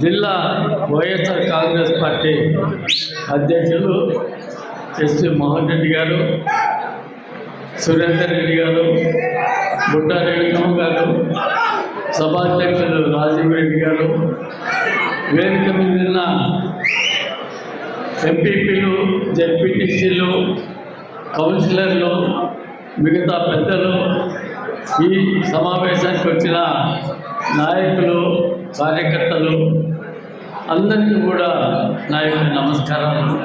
జిల్లా వైఎస్ఆర్ కాంగ్రెస్ పార్టీ అధ్యక్షులు ఎస్పి మోహన్ రెడ్డి గారు సురేందర్ రెడ్డి గారు బుట్టా రేణుకమ్మ గారు సభాధ్యక్షులు రాజీవ్ రెడ్డి గారు వేదిక మీద ఎంపీపీలు జెడ్పీటీసీలు కౌన్సిలర్లు మిగతా పెద్దలు ఈ సమావేశానికి వచ్చిన నాయకులు కార్యకర్తలు అందరికీ కూడా నా యొక్క నమస్కారాలు.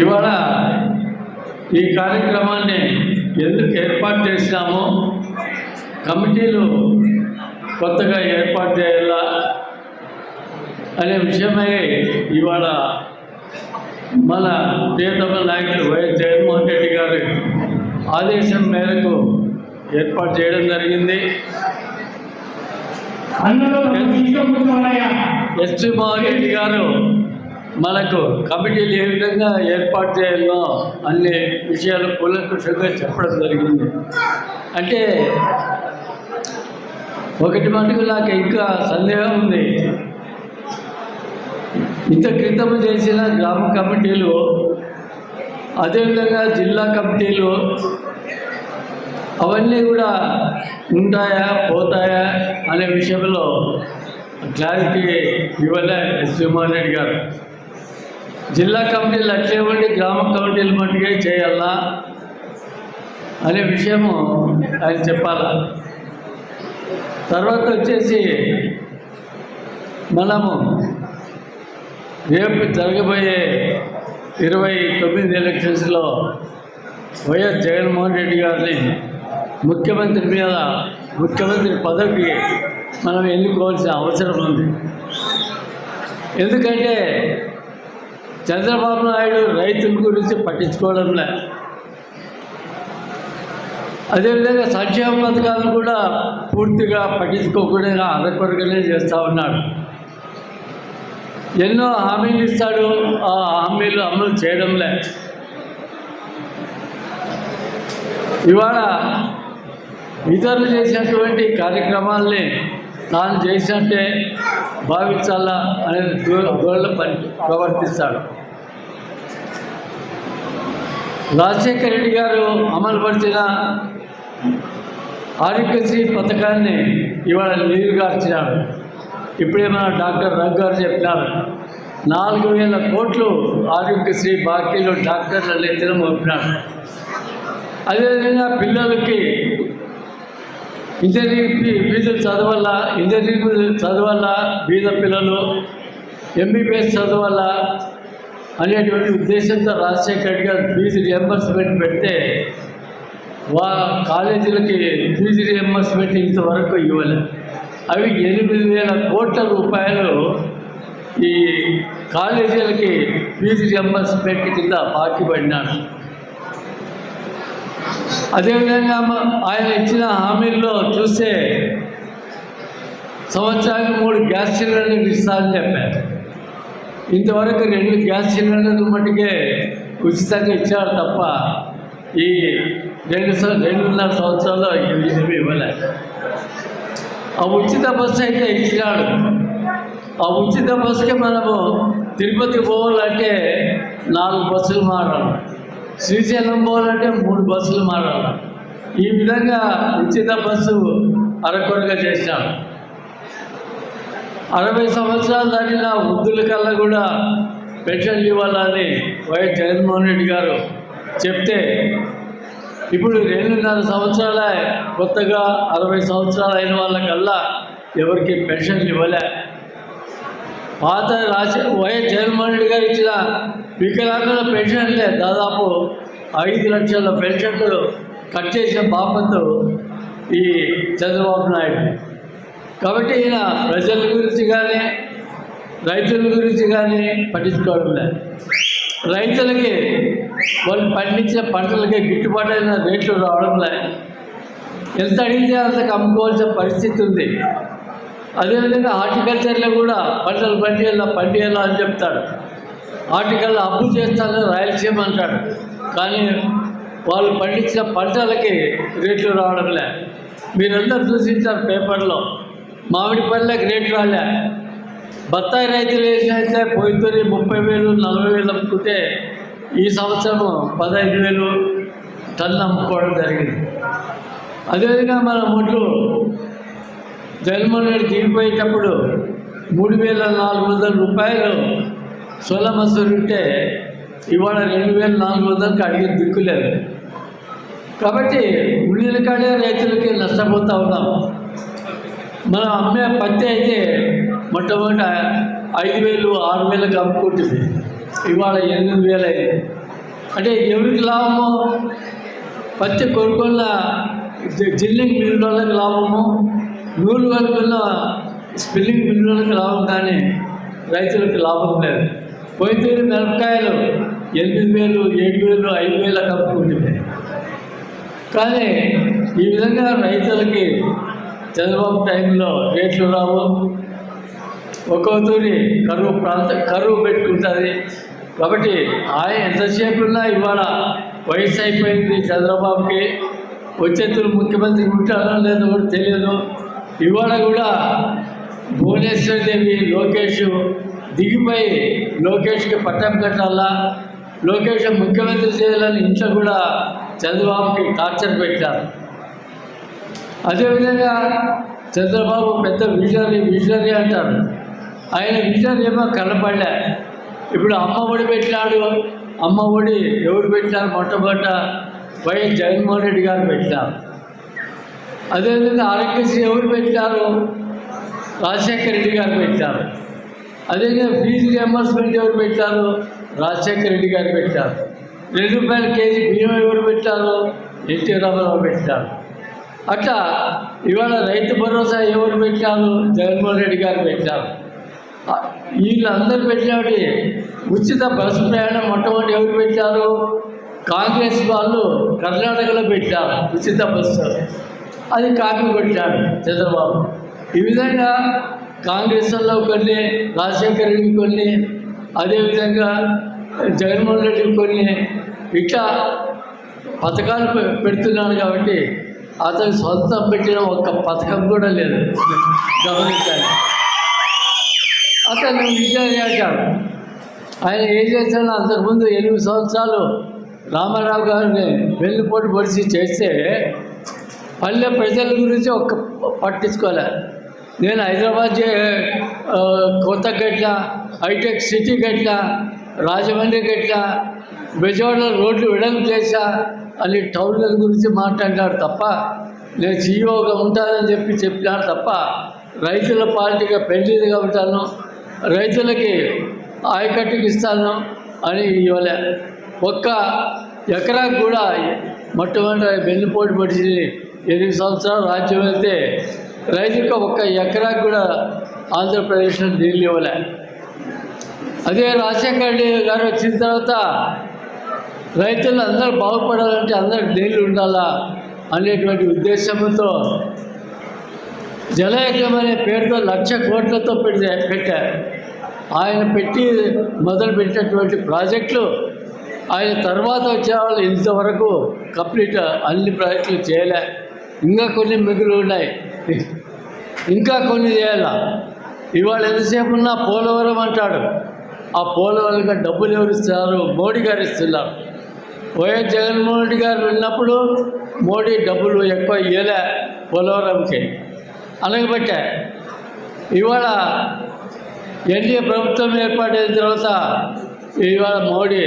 ఇవాళ ఈ కార్యక్రమాన్ని ఎందుకు ఏర్పాటు చేసినామో కమిటీలు కొత్తగా ఏర్పాటు చేయాలా అనే విషయమై ఇవాళ మన ప్రియతమ నాయకులు వైఎస్ జగన్మోహన్ రెడ్డి గారి ఆదేశం మేరకు ఏర్పాటు చేయడం జరిగింది. ఎస్పీ మోహన్ గారు మనకు కమిటీలు ఏ విధంగా ఏర్పాటు చేయాలో అన్ని విషయాలు కూలంకుషంగా చెప్పడం జరిగింది. అంటే ఒకటి మటుకు నాకు ఇంకా సందేహం ఉంది. ఇంత క్రితం చేసిన గ్రామ కమిటీలు అదేవిధంగా జిల్లా కమిటీలు అవన్నీ కూడా ఉంటాయా పోతాయా అనే విషయంలో క్లారిటీ ఇవ్వలే శ్రీమోహన్ రెడ్డి గారు. జిల్లా కమిటీలు అట్లేవండి గ్రామ కమిటీలు మట్టుకే చేయాలా అనే విషయము ఆయన చెప్పాలా. తర్వాత వచ్చేసి మనము రేపు జరగబోయే ఇరవై తొమ్మిది ఎలక్షన్స్లో వైఎస్ జగన్మోహన్ రెడ్డి గారిని ముఖ్యమంత్రి మీద ముఖ్యమంత్రి పదవికి మనం ఎన్నుకోవాల్సిన అవసరం ఉంది. ఎందుకంటే చంద్రబాబు నాయుడు రైతుల గురించి పట్టించుకోవడంలే అదేవిధంగా సంక్షేమ పథకాలను కూడా పూర్తిగా పట్టించుకోకుండా అరకొరగానే చేస్తూ ఉన్నాడు. ఎన్నో హామీలు ఇస్తాడు ఆ హామీలు అమలు చేయడంలే ఇవాళ ఇతరులు చేసినటువంటి కార్యక్రమాల్ని తాను చేసినట్టే భావించాలా అనేది గోళ్ళ పని ప్రవర్తిస్తాడు. రాజశేఖర రెడ్డి గారు అమలుపరిచిన ఆరోగ్యశ్రీ పథకాన్ని ఇవాళ నీరుగార్చినాడు ఇప్పుడే మన డాక్టర్ రఘు గారు చెప్పినారు. నాలుగు వేల కోట్లు ఆరోగ్యశ్రీ బాకీలు డాక్టర్ల ఎత్తున మోపినాడు అదేవిధంగా పిల్లలకి ఇంజనీరింగ్ ఫీ- ఫీజులు చదవాల ఇంజనీరింగ్ చదవాల బీద పిల్లలు ఎంబీబీఎస్ చదవాల అనేటువంటి ఉద్దేశంతో రాజశేఖర్ రెడ్డి గారు ఫీజు రియంబర్స్మెంట్ పెడితే వా కాలేజీలకి ఫీజు రియంబర్స్మెంట్ ఇంతవరకు ఇవ్వలేదు. అవి ఎనిమిది వేల కోట్ల రూపాయలు ఈ కాలేజీలకి ఫీజు రియంబర్స్మెంట్ కింద బాకీ పడినాడు అదేవిధంగా ఆయన ఇచ్చిన హామీల్లో చూస్తే సంవత్సరానికి మూడు గ్యాస్ సిలిండర్లు ఇస్తారని చెప్పారు. ఇంతవరకు రెండు గ్యాస్ సిలిండర్లు మట్టుకే ఉచితంగా ఇచ్చారు తప్ప ఈ రెండు రెండున్నర సంవత్సరాల్లో ఇవి ఇవ్వలేదు. ఆ ఉచిత బస్సు అయితే ఇచ్చినాడు. ఆ ఉచిత బస్సుకి మనము తిరుపతి పోవాలంటే నాలుగు బస్సులు మారాలి. శ్రీశైలం పోవాలంటే మూడు బస్సులు మారాలి. ఈ విధంగా ఉచిత బస్సు అరకొరగా చేశాం. అరవై సంవత్సరాలు దాటిన వృద్ధుల కల్లా కూడా పెన్షన్లు ఇవ్వాలని వైఎస్ జగన్మోహన్ రెడ్డి గారు చెప్తే ఇప్పుడు రెండున్నర సంవత్సరాల కొత్తగా అరవై సంవత్సరాలు అయిన వాళ్ళకల్లా ఎవరికి పెన్షన్లు ఇవ్వలే. పాత రాజ వైఎస్ జగన్మోహన్ రెడ్డి గారు ఇచ్చిన వికలాంగుల పెన్షన్లే దాదాపు ఐదు లక్షల పెన్షన్లు కట్ చేసిన బాపత్తు ఈ చంద్రబాబు నాయుడు. కాబట్టి ఈయన ప్రజల గురించి కానీ రైతుల గురించి కానీ పట్టించుకోవడం లేదు. రైతులకి వాళ్ళు పండించిన పంటలకి గిట్టుబాటు అయిన రేట్లు రావడం లేదు. ఎంత అడిగితే అంతకు అమ్ముకోవాల్సిన పరిస్థితి ఉంది. అదేవిధంగా హార్టికల్చర్లో కూడా పంటలు పండియాలా పండియాలా అని చెప్తాడు. హార్టికల్ అప్పు చేస్తానని రాయలసీమ అంటాడు కానీ వాళ్ళు పండించిన పంటలకి రేట్లు రావడం లే. మీరందరూ చూసింటారు పేపర్లో మామిడి పళ్ళకి రేట్లు రాలే. బత్తాయి రైతులు వేసినైతే పోయితోని ముప్పై వేలు నలభై వేలు అమ్ముకుంటే ఈ సంవత్సరం పదహైదు వేలు టన్ను అమ్ముకోవడం జరిగింది. అదేవిధంగా మన ముట్లు జగన్మోహన్ రెడ్డి దిగిపోయేటప్పుడు మూడు వేల నాలుగు వందల రూపాయలు సోల మసూరు ఉంటే ఇవాళ రెండు వేల నాలుగు వందలకి అడిగే దిక్కులేదు కాబట్టి ఉల్లిల కాడే రైతులకి నష్టపోతూ ఉన్నాం. మనం అమ్మే పత్తి అయితే మొట్టమొదట ఐదు వేలు ఆరు వేలకు అమ్ముకుంటుంది. ఇవాళ ఎనిమిది వేలు అయింది అంటే ఎవరికి లాభము? పత్తి కొనుక్కున్న జిల్లింగ్ మిల్లు వాళ్ళకి లాభము? నూలు కలుపుకున్న స్పిల్లింగ్ మిల్లులకు లాభం కానీ రైతులకు లాభం లేదు. పోయితేరు మిరపకాయలు ఎనిమిది వేలు ఏడు వేలు ఐదు వేల కప్పు ఉండిపోయాయి కానీ ఈ విధంగా రైతులకి చంద్రబాబు టైంలో రేట్లు రావు. ఒక్కో తూరి కరువు ప్రాంత కరువు పెట్టుకుంటుంది. కాబట్టి ఆయన ఎంతసేపు ఉన్నా ఇవాళ వయసు అయిపోయింది చంద్రబాబుకి. వచ్చే తూరు ముఖ్యమంత్రి ఉంటారో లేదో కూడా తెలియదు. ఇవాళ కూడా భువనేశ్వర్ దేవి లోకేష్ దిగిపోయి లోకేష్కి పట్టం కట్టాలా? లోకేష్ ముఖ్యమంత్రి చేయాలని ఇంట్లో కూడా చంద్రబాబుకి టార్చర్ పెట్టారు. అదేవిధంగా చంద్రబాబు పెద్ద విజనరీ విజనరీ అంటారు. ఆయన విజనరీ ఏమో కనపడలే. ఇప్పుడు అమ్మ ఒడి పెట్టినాడు. అమ్మ ఒడి ఎవరు పెట్టినారు? మొట్టమొదట వైఎస్ జగన్మోహన్ రెడ్డి గారు పెట్టినారు. అదేవిధంగా ఆరోగ్యశ్రీ ఎవరు పెట్టారు? రాజశేఖర రెడ్డి గారు పెట్టారు. అదేవిధంగా ఫీజు రియంబర్స్మెంట్ ఎవరు పెట్టారు? రాజశేఖర రెడ్డి గారు పెట్టారు. రెండు రూపాయల కేజీ బియ్యం ఎవరు పెట్టారు? ఎన్టీ రామారావు పెట్టారు. అట్లా ఇవాళ రైతు భరోసా ఎవరు పెట్టారు? జగన్మోహన్ రెడ్డి గారు పెట్టారు. వీళ్ళందరూ పెట్టినవి ఉచిత బస్సు ప్రయాణం మొట్టమొదటి ఎవరు పెట్టారు? కాంగ్రెస్ వాళ్ళు కర్ణాటకలో పెట్టారు ఉచిత బస్సు. అది కాపీ కొట్టాడు చంద్రబాబు. ఈ విధంగా కాంగ్రెస్లో కొన్ని రాజశేఖర రెడ్డి కొన్ని అదేవిధంగా జగన్మోహన్ రెడ్డి కొన్ని ఇట్లా పథకాలు పెడుతున్నాడు కాబట్టి అతను సొంతం పెట్టిన ఒక్క పథకం కూడా లేదు. గమనించాలి. అతను విజయాన్ని అంటాడు ఆయన ఏం చేశాడో అంతకుముందు ఎనిమిది సంవత్సరాలు రామారావు గారిని వెళ్ళిపోటు పొడిచి చేస్తే పల్లె ప్రజల గురించి ఒక్క పట్టించుకోలే. నేను హైదరాబాద్ చే- కొత్త గట్ల హైటెక్ సిటీ గట్ల రాజమండ్రి గట్ల బెజవాడ రోడ్లు వెడల్పు చేశా అని టౌన్ల గురించి మాట్లాడినాడు తప్ప నేను సీఈఓగా ఉంటానని చెప్పి చెప్పినాడు తప్ప రైతుల పార్టీగా పెళ్ళిదిగా ఉంటాను రైతులకి ఆయకట్టుకి ఇస్తాను అని ఇవ్వలే. ఒక్క ఎకరాకు కూడా మొట్టమొదటి వెన్నుపోటు పడిచి ఎనిమిది సంవత్సరాలు రాజ్యం వెళ్తే రైతులకు ఒక్క ఎకరాకు కూడా ఆంధ్రప్రదేశ్ నీళ్ళు ఇవ్వలే. అదే రాజశేఖర రెడ్డి గారు వచ్చిన తర్వాత రైతులు అందరూ బాగుపడాలంటే అందరికి నీళ్ళు ఉండాలా అనేటువంటి ఉద్దేశంతో జలయజ్ఞం అనే పేరుతో లక్ష కోట్లతో పెడితే పెట్టారు ఆయన పెట్టి మొదలు పెట్టినటువంటి ప్రాజెక్టులు ఆయన తర్వాత వచ్చే వాళ్ళు ఇంతవరకు కంప్లీట్ అన్ని ప్రాజెక్టులు చేయలే. ఇంకా కొన్ని మిగులు ఉన్నాయి. ఇంకా కొన్ని చేయాల. ఇవాళ ఎంతసేపు ఉన్నా పోలవరం అంటాడు. ఆ పోలవరంగా డబ్బులు ఎవరు ఇస్తున్నారు? మోడీ గారు ఇస్తున్నారు. వైఎస్ జగన్మోహన్ రెడ్డి గారు ఉన్నప్పుడు మోడీ డబ్బులు ఎక్కువ ఇవ్వలే పోలవరంకి. అనగబట్టే ఇవాళ ఎన్డీఏ ప్రభుత్వం ఏర్పాటైన తర్వాత ఇవాళ మోడీ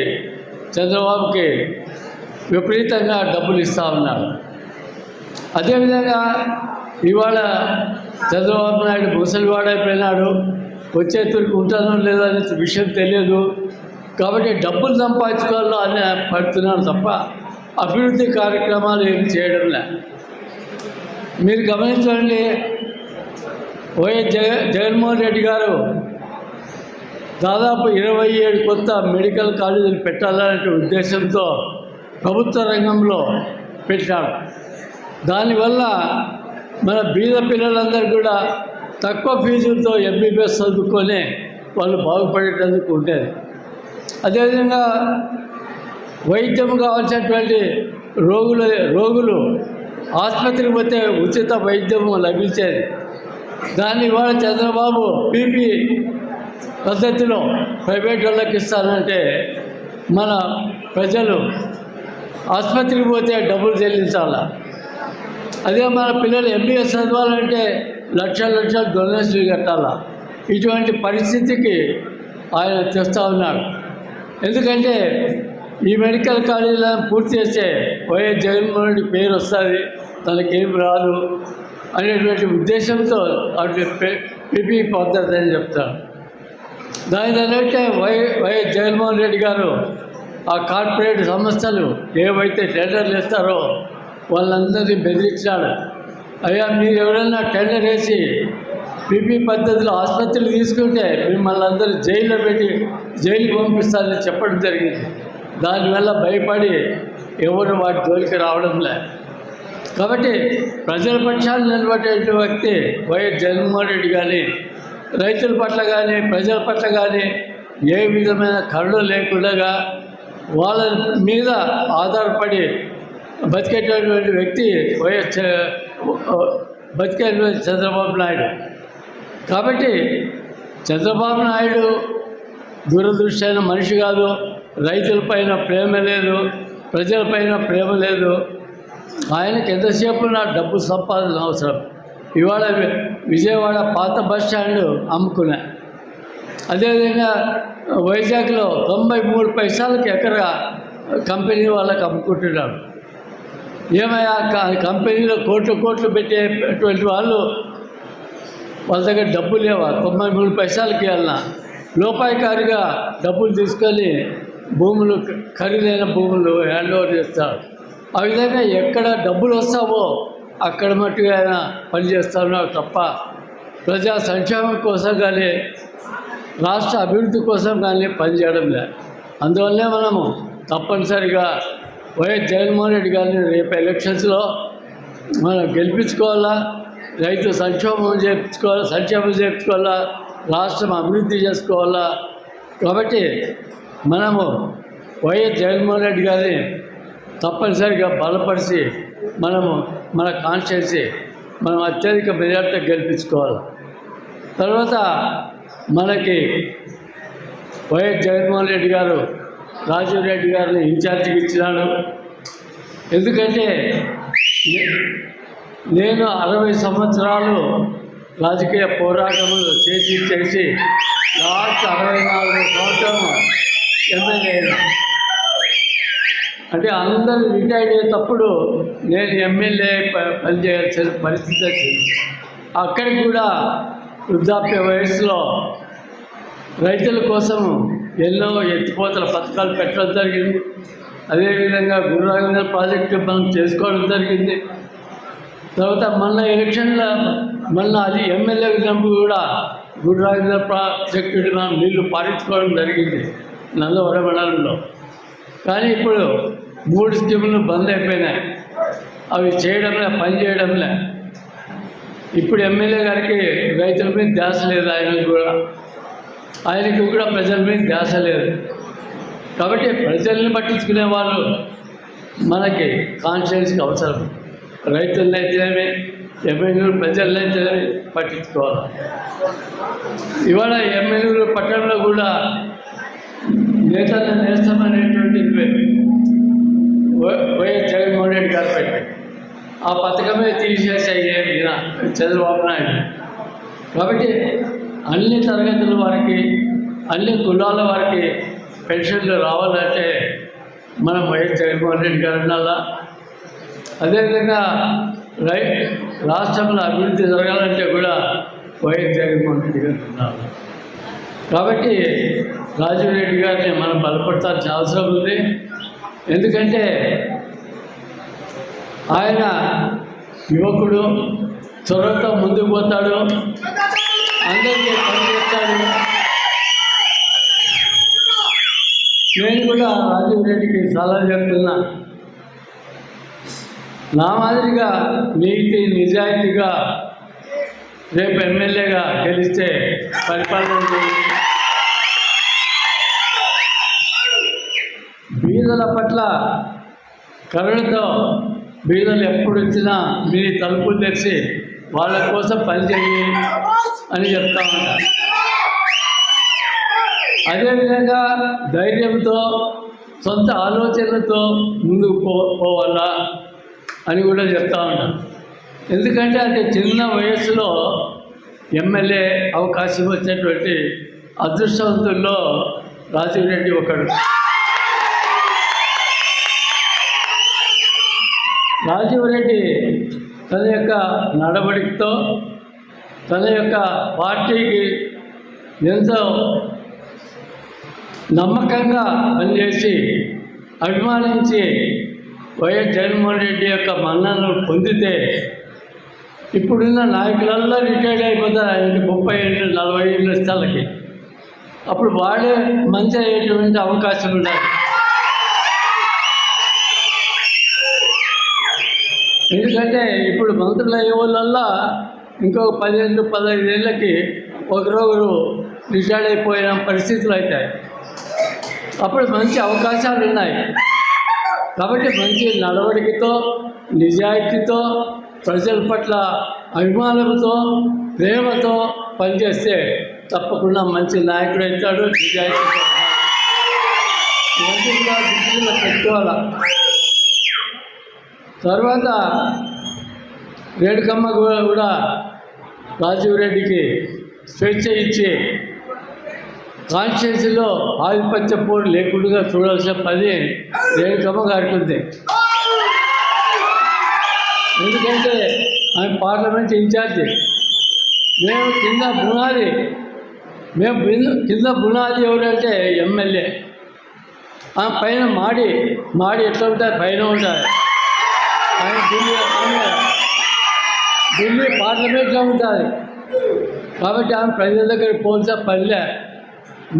చంద్రబాబుకి విపరీతంగా డబ్బులు ఇస్తూ ఉన్నాడు అదేవిధంగా ఇవాళ చంద్రబాబు నాయుడు ముసలివాడైపోయినాడు వచ్చే తూరికి ఉంటానో లేదో అనే విషయం తెలియదు. కాబట్టి డబ్బులు సంపాదించుకోవాలో అని పడుతున్నాను తప్ప అభివృద్ధి కార్యక్రమాలు ఏం చేయడం లే. మీరు గమనించండి వైఎస్ జగ జగన్మోహన్ రెడ్డి గారు దాదాపు ఇరవై ఏడు కొత్త మెడికల్ కాలేజీలు పెట్టాలనే ఉద్దేశంతో ప్రభుత్వ రంగంలో పెట్టాడు దానివల్ల మన బీద పిల్లలందరూ కూడా తక్కువ ఫీజులతో ఎంబీబీఎస్ చదువుకొని వాళ్ళు బాగుపడేటందుకు ఉండేది అదేవిధంగా వైద్యం కావాల్సినటువంటి రోగులు రోగులు ఆసుపత్రికి పోతే ఉచిత వైద్యం లభించేది. దాన్ని ఇవాళ చంద్రబాబు పీపీ పద్ధతిలో ప్రైవేట్ వాళ్ళకి ఇస్తానంటే మన ప్రజలు ఆసుపత్రికి పోతే డబ్బులు చెల్లించాలా? అదే మన పిల్లలు ఎంబీఎస్ చదవాలంటే లక్షల లక్షల డొనేషన్లు కట్టాలా ఇటువంటి పరిస్థితికి ఆయన తెస్తా ఉన్నాడు. ఎందుకంటే ఈ మెడికల్ కాలేజీలను పూర్తి చేస్తే వైఎస్ జగన్మోహన్ రెడ్డి పేరు వస్తుంది తనకేం రాదు అనేటువంటి ఉద్దేశంతో అటు పిపి పద్ధతి అని చెప్తారు. దాని తగ్గట్టే వై వైఎస్ జగన్మోహన్ రెడ్డి గారు ఆ కార్పొరేట్ సంస్థలు ఏవైతే టెండర్లు ఇస్తారో వాళ్ళందరినీ బెదిరించాడు. అయ్యా మీరు ఎవరైనా టెండర్ వేసి పీపీ పద్ధతిలో ఆసుపత్రులు తీసుకుంటే మిమ్మల్ని అందరూ జైల్లో పెట్టి జైలుకి పంపిస్తారని చెప్పడం జరిగింది. దానివల్ల భయపడి ఎవరు వాటి జోలికి రావడం లే. కాబట్టి ప్రజల పక్షాన్ని నిలబడేటువంటి వ్యక్తి వైఎస్ జగన్మోహన్ రెడ్డి కానీ రైతుల పట్ల కానీ ప్రజల పట్ల కానీ ఏ విధమైన కరుణ లేకుండా వాళ్ళ మీద ఆధారపడి బతికేటటువంటి వ్యక్తి వైఎస్ బతికే బతికేటువంటి చంద్రబాబు నాయుడు. కాబట్టి చంద్రబాబు నాయుడు దూరదృష్టి మనిషి కాదు. రైతులపైన ప్రేమ లేదు. ప్రజలపైన ప్రేమ లేదు. ఆయనకి ఎంతసేపు నా డబ్బు సంపాదన అవసరం? ఇవాళ విజయవాడ పాత బస్ స్టాండ్ అమ్ముకున్నా. అదేవిధంగా వైజాగ్లో తొంభై మూడు పైసలకి ఎకరా కంపెనీ వాళ్ళకి అమ్ముకుంటున్నాడు. ఏమయ్యా? కంపెనీలో కోట్లు కోట్లు పెట్టేటువంటి వాళ్ళు వాళ్ళ దగ్గర డబ్బు లేవా? తొంభై మూడు పైసలకి వెళ్ళిన లోపాయికారిగా డబ్బులు తీసుకొని భూములు ఖరీదైన భూములు హ్యాండ్ ఓవర్ చేస్తారు. ఆ విధంగా ఎక్కడ డబ్బులు వస్తావో అక్కడ మట్టుగా ఆయన పనిచేస్తున్నారు తప్ప. ప్రజా సంక్షేమం కోసం కానీ రాష్ట్ర అభివృద్ధి కోసం కానీ పనిచేయడం లేదు. అందువల్లే మనము తప్పనిసరిగా వైఎస్ జగన్మోహన్ రెడ్డి గారిని రేపు ఎలక్షన్స్లో మనం గెలిపించుకోవాలా? రైతు సంక్షేమం చేపించుకోవాలా? సంక్షేమం చేపించుకోవాలా? రాష్ట్రం అభివృద్ధి చేసుకోవాలా? కాబట్టి మనము వైఎస్ జగన్మోహన్ రెడ్డి గారిని తప్పనిసరిగా బలపరిచి మనము మన కాన్స్టిట్యున్సీ మనం అత్యధిక మెజార్టీ గెలిపించుకోవాలి. తర్వాత మనకి వైఎస్ జగన్మోహన్ రెడ్డి గారు రాజీవ్ రెడ్డి గారిని ఇన్ఛార్జికి ఇచ్చినాడు ఎందుకంటే నే- నేను అరవై సంవత్సరాలు రాజకీయ పోరాటములు చేసి చేసి లాస్ట్ అరవై నాలుగు సంవత్సరం ఎమ్మెల్యే అంటే అందరూ రిటైర్ అయ్యేటప్పుడు నేను ఎమ్మెల్యే ప- పనిచేయాల్సిన పరిస్థితి వచ్చింది. అక్కడికి కూడా వృద్ధాప్య వయసులో రైతుల కోసం ఎన్నో ఎత్తిపోతల పథకాలు పెట్టడం జరిగింది. అదేవిధంగా గురురాజేంద్ర ప్రాజెక్టు మనం చేసుకోవడం జరిగింది. తర్వాత మళ్ళీ ఎలక్షన్లో మళ్ళీ అది ఎమ్మెల్యే ఉన్నప్పుడు కూడా గురురాజేంద్ర ప్రాజెక్టు మనం నీళ్ళు పారించుకోవడం జరిగింది నందవరం మండలంలో కానీ ఇప్పుడు మూడు స్కీములు బంద్ అయిపోయినాయి. అవి చేయడంలే పని చేయడంలే. ఇప్పుడు ఎమ్మెల్యే గారికి రైతుల మీద ధ్యాస లేదు ఆయనకు కూడా. ఆయనకి కూడా ప్రజల మీద ధ్యాస లేదు. కాబట్టి ప్రజల్ని పట్టించుకునే వాళ్ళు మనకి కాన్షియన్స్కి అవసరం. రైతులను అయితేనేమి ఎమ్మెల్యేలు ప్రజలను పట్టించుకోవాలి. ఇవాళ ఎమ్మెల్యేలు పట్టణంలో కూడా నేతలను నేస్తామనేటువంటిది వైఎస్ జగన్మోహన్ రెడ్డి గారు పెట్టారు. ఆ పథకమే తీసేసాయి ఈయన చంద్రబాబు నాయుడు. కాబట్టి అన్ని తరగతుల వారికి అన్ని కులాల వారికి పెన్షన్లు రావాలంటే మనం వైఎస్ జగన్మోహన్ రెడ్డి గారు ఉండాలా. అదేవిధంగా రై రాష్ట్రంలో అభివృద్ధి జరగాలంటే కూడా వైఎస్ జగన్మోహన్ రెడ్డి గారు ఉండాలి. కాబట్టి రాజీవ్ రెడ్డి గారిని మనం బలపడతాల్సిన అవసరం ఉంది. ఎందుకంటే ఆయన యువకుడు త్వరగా ముందుకు పోతాడు. అందరికీ పనిచేస్తాడు నేను కూడా రాజీవ్ రెడ్డికి సలహా చెప్తున్నా. నా మాదిరిగా నీతి నిజాయితీగా రేపు ఎమ్మెల్యేగా గెలిస్తే పరిపాలన బీదల పట్ల కరుణతో బీదలు ఎప్పుడు వచ్చినా మీ తలుపులు తెరిచి వాళ్ళ కోసం పనిచేయి అని చెప్తా ఉంటారు అదేవిధంగా ధైర్యంతో సొంత ఆలోచనలతో ముందుకు పో పోవాలా అని కూడా చెప్తా ఉంటాను ఎందుకంటే అది చిన్న వయస్సులో ఎమ్మెల్యే అవకాశం వచ్చినటువంటి అదృష్టవంతుల్లో రాజీవ్ రెడ్డి ఒకడు. రాజీవ్ రెడ్డి తన యొక్క నడవడికతో తన యొక్క పార్టీకి ఎంతో నమ్మకంగా పనిచేసి అభిమానించి వైఎస్ జగన్మోహన్ రెడ్డి యొక్క మన్నను పొందితే ఇప్పుడున్న నాయకులల్లో రిటైర్డ్ అయిపోతారు. ఆయనకి ముప్పై ఏళ్ళు నలభై ఏళ్ళు స్థలకి అప్పుడు వాడే మంచి అయ్యేటువంటి అవకాశం ఉండాలి. ఎందుకంటే ఇప్పుడు మంత్రులు అయ్యే వాళ్ళల్లా ఇంకొక పదిహేను పదహైదు ఏళ్ళకి ఒకరొకరు రిటైర్డ్ అయిపోయిన పరిస్థితులు అవుతాయి. అప్పుడు మంచి అవకాశాలు ఉన్నాయి. కాబట్టి మంచి నడవడికతో నిజాయితీతో ప్రజల పట్ల అభిమానంతో ప్రేమతో పనిచేస్తే తప్పకుండా మంచి నాయకుడు అవుతాడు నిజాయితీతో పెట్టుకోవాలి? తర్వాత రేణుకమ్మ కూడా కూడా రాజీవ్ రెడ్డికి స్వేచ్ఛ ఇచ్చి కాన్స్టిట్యున్సీలో ఆధిపత్య పోరు లేకుండా చూడాల్సిన పని రేణుకమ్మ గారికి ఉంది. ఎందుకంటే ఆయన పార్లమెంట్ ఇన్ఛార్జి. మేము కింద బునాది మేము కింద బునాది ఎవరంటే ఎమ్మెల్యే. ఆ పైన మాడి మాడి ఎట్లా ఉంటుంది పైన ఉంటుంది ఆయన ఢిల్లీ ఆమె ఢిల్లీ పార్లమెంట్లో ఉంటుంది కాబట్టి ఆమె ప్రజల దగ్గర పోల్చే పనిలే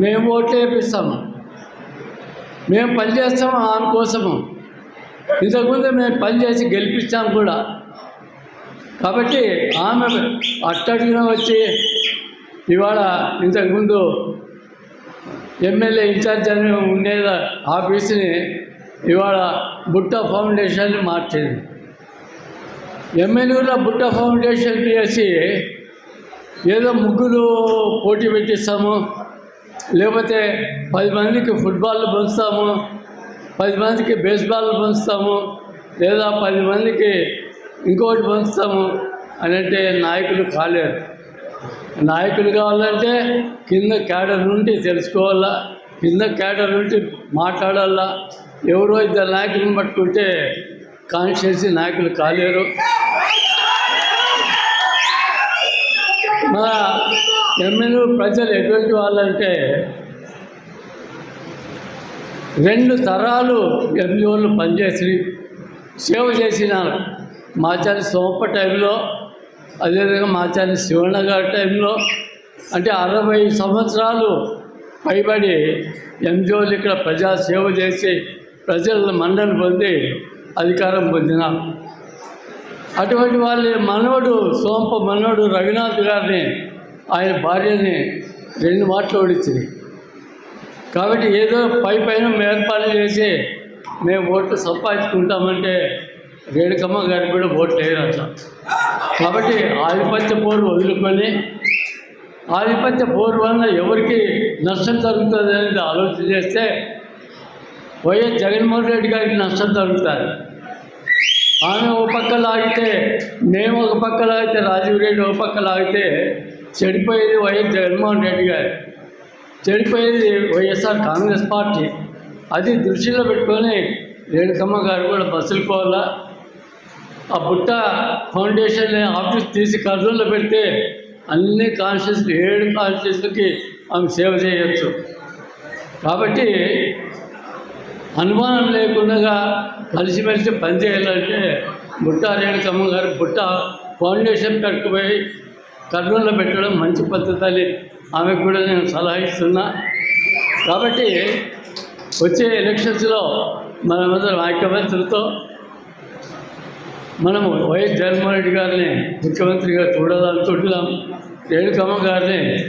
మేము ఓట్లు వేపిస్తాము. మేము పని చేస్తాము ఆమె కోసము. ఇంతకుముందు మేము పని చేసి గెలిపించాం కూడా. కాబట్టి ఆమె అట్టడిగిన వచ్చి ఇవాళ ఇంతకుముందు ఎమ్మెల్యే ఇన్ఛార్జ్ అని ఉండేది ఆఫీస్ని ఇవాళ బుట్ట ఫౌండేషన్ మార్చింది. ఎమ్మెల్యేలో బుట్ట ఫౌండేషన్ చేసి ఏదో ముగ్గులు పోటీ పెట్టిస్తాము లేకపోతే పది మందికి ఫుట్బాల్ పంచుతాము పది మందికి బేస్బాల్ పంచుతాము లేదా పది మందికి ఇంకోటి పంచుతాము అని అంటే నాయకులు కాలేరు. నాయకులు కావాలంటే కింద క్యాడర్ నుండి తెలుసుకోవాలా కింద క్యాడర్ నుండి మాట్లాడాలా ఎవరో ఇద్దరు నాయకులను పట్టుకుంటే కాన్స్టిట్యూన్సీ నాయకులు కాలేరు. మా ఎమ్మెల్యే ప్రజలు ఎటువంటి వాళ్ళంటే రెండు తరాలు ఎంఈఓలు పనిచేసి సేవ చేసినారు మాచారి సోమప్ప టైంలో అదేవిధంగా మాచారి శివణ గారి టైంలో అంటే అరవై సంవత్సరాలు పైబడి ఎంజోలు ఇక్కడ ప్రజా సేవ చేసి ప్రజల మండలి పొంది అధికారం పొందినారు అటువంటి వాళ్ళ మనవడు సోంప మనవడు రఘునాథ్ గారిని ఆయన భార్యని రెండు మాటలు ఓడించింది కాబట్టి ఏదో పై పైన ఏర్పాటు చేసి మేము ఓట్లు సంపాదించుకుంటామంటే రేణుకమ్మ గారికి కూడా ఓట్లు వేయరు అట్లా. కాబట్టి ఆధిపత్య పోరు వదులుకొని ఆధిపత్య పోరు వల్ల ఎవరికి నష్టం జరుగుతుంది అనేది ఆలోచన చేస్తే వైఎస్ జగన్మోహన్ రెడ్డి గారికి నష్టం జరుగుతుంది. ఆమె ఒక పక్క లాగితే మేము ఒక పక్క లాగితే రాజీవ్ రెడ్డి ఒక పక్క లాగితే చెడిపోయేది వైఎస్ జగన్మోహన్ రెడ్డి గారు. చెడిపోయేది వైఎస్ఆర్ కాంగ్రెస్ పార్టీ. అది దృష్టిలో పెట్టుకొని రేణుకమ్మ గారు కూడా బస్సులు పోవాలా? ఆ బుట్ట ఫౌండేషన్ ఆఫీస్ తీసి కర్నూలులో పెడితే అన్ని కాన్షియస్లు ఏడు కాన్షియస్లకి ఆమె సేవ చేయొచ్చు. కాబట్టి అనుమానం లేకుండా కలిసిమెలిసి పనిచేయాలంటే బుట్ట రేణుకమ్మ గారు బుట్ట ఫౌండేషన్ పెట్టుకుపోయి కర్నూలులో పెట్టడం మంచి పద్ధతి అని ఆమెకు కూడా నేను సలహా ఇస్తున్నా. కాబట్టి వచ్చే ఎలక్షన్స్లో మనమందరం ఐక్యమంత్రులతో మనము వైఎస్ జగన్మోహన్ రెడ్డి గారిని ముఖ్యమంత్రిగా చూడాలనుకుంటున్నాం రేణుకమ్మ గారిని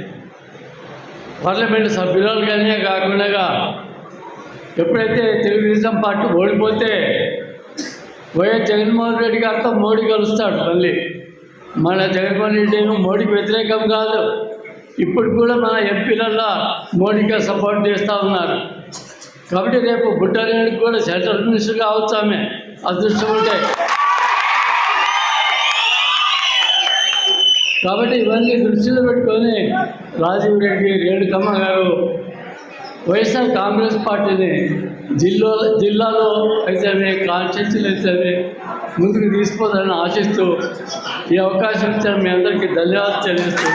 పార్లమెంట్ సభ్యురాలుగానే కాకుండా ఎప్పుడైతే తెలుగుదేశం పార్టీ ఓడిపోతే వైఎస్ జగన్మోహన్ రెడ్డి గారితో మోడీ కలుస్తాడు మళ్ళీ. మన జగన్మోహన్ రెడ్డి ఏమో మోడీకి వ్యతిరేకం కాదు. ఇప్పుడు కూడా మన ఎంపీలల్లో మోడీకి సపోర్ట్ చేస్తూ ఉన్నారు. కాబట్టి రేపు బుట్టారెడ్డికి కూడా సెంట్రల్ మినిస్టర్ కావచ్చు ఆమె. అదృష్టం ఉంటే. కాబట్టి ఇవన్నీ దృష్టిలో పెట్టుకొని రాజీవ్ రెడ్డి రేణుకమ్మ గారు వైఎస్ఆర్ కాంగ్రెస్ పార్టీని జిల్లా జిల్లాలో అయితేనే కాన్స్టిట్యూన్సీలు అయితేనే ముందుకు తీసుకుపోతారని ఆశిస్తూ ఈ అవకాశం ఇచ్చిన మీ అందరికీ ధన్యవాదాలు తెలియజేస్తూ